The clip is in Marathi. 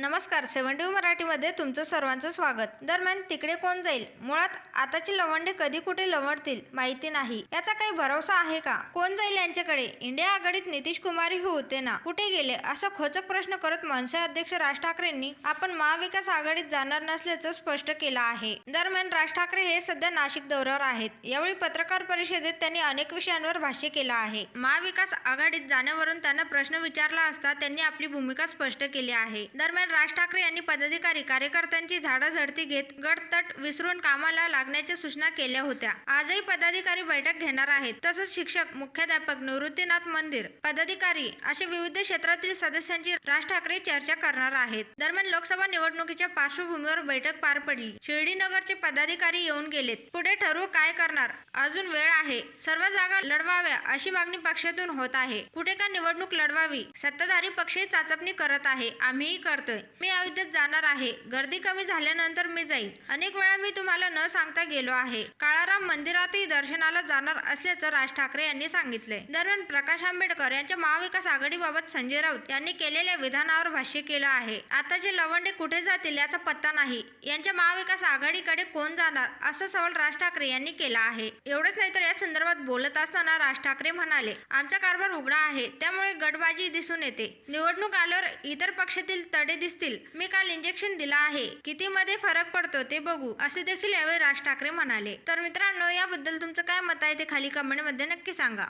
नमस्कार सेव्हन्टी मराठीमध्ये तुमचं सर्वांचं स्वागत. दरम्यान तिकडे कोण जाईल? मुळात आताची लवंडे कधी कुठे लवडतील माहिती नाही. याचा काही भरोसा आहे का? कोण जाईल यांच्याकडे? इंडिया आघाडीत नितीश कुमारही हो होते ना? कुठे गेले? असा खोचक प्रश्न करत मनसे अध्यक्ष राज ठाकरेंनी आपण महाविकास आघाडीत जाणार नसल्याचं स्पष्ट केलं आहे. दरम्यान राज ठाकरे हे सध्या नाशिक दौऱ्यावर आहेत. यावेळी पत्रकार परिषदेत त्यांनी अनेक विषयांवर भाष्य केलं आहे. महाविकास आघाडीत जाण्यावरून त्यांना प्रश्न विचारला असता त्यांनी आपली भूमिका स्पष्ट केली आहे. दरम्यान राज ठाकरे यांनी पदाधिकारी कार्यकर्त्यांची झाडाझडती घेत गटतट विसरून कामाला लागण्याच्या सूचना केल्या होत्या. आजही पदाधिकारी बैठक घेणार आहेत. तसंच शिक्षक मुख्याध्यापक निवृत्तीनाथ मंदिर पदाधिकारी अशा विविध क्षेत्रातील सदस्यांची राज ठाकरे चर्चा करणार आहेत. दरम्यान लोकसभा निवडणुकीच्या पार्श्वभूमीवर बैठक पार पडली. शिर्डीनगरचे पदाधिकारी येऊन गेलेत. पुढे ठरवू काय करणार? अजून वेळ आहे. सर्व जागा लढवाव्या अशी मागणी पक्षातून होत आहे. कुठे का निवडणूक लढवावी? सत्ताधारी पक्षही चाचपणी करत आहे. आम्हीही करतोय. मी अयोध्येत जाणार आहे. गर्दी कमी झाल्यानंतर मी जाईल अनेक वेळा मी तुम्हाला न सांगता गेलो आहे. काळाराम मंदिरातही दर्शनाला जाणार असल्याचं राज ठाकरे यांनी सांगितलंय. दरम्यान प्रकाश आंबेडकर यांच्या महाविकास आघाडीबाबत संजय राऊत यांनी केलेल्या विधानावर भाष्य केलं आहे. आताचे लवंडे कुठे जातील याचा पत्ता नाही. यांच्या महाविकास आघाडीकडे कोण जाणार असा सवाल राज ठाकरे यांनी केला आहे. एवढंच नाही तर या संदर्भात बोलत असताना राज ठाकरे म्हणाले आमचा कारभार उघडा आहे. त्यामुळे गटबाजी दिसून येते. निवडणूक आल्यावर इतर पक्षातील तडे दिसतील. मी काल इंजेक्शन दिला आहे. किती मध्ये फरक पडतो ते बघू असे देखील यावेळी राज ठाकरे म्हणाले. तर मित्रांनो याबद्दल तुमचं काय मत आहे ते खाली कमेंटमध्ये नक्की सांगा.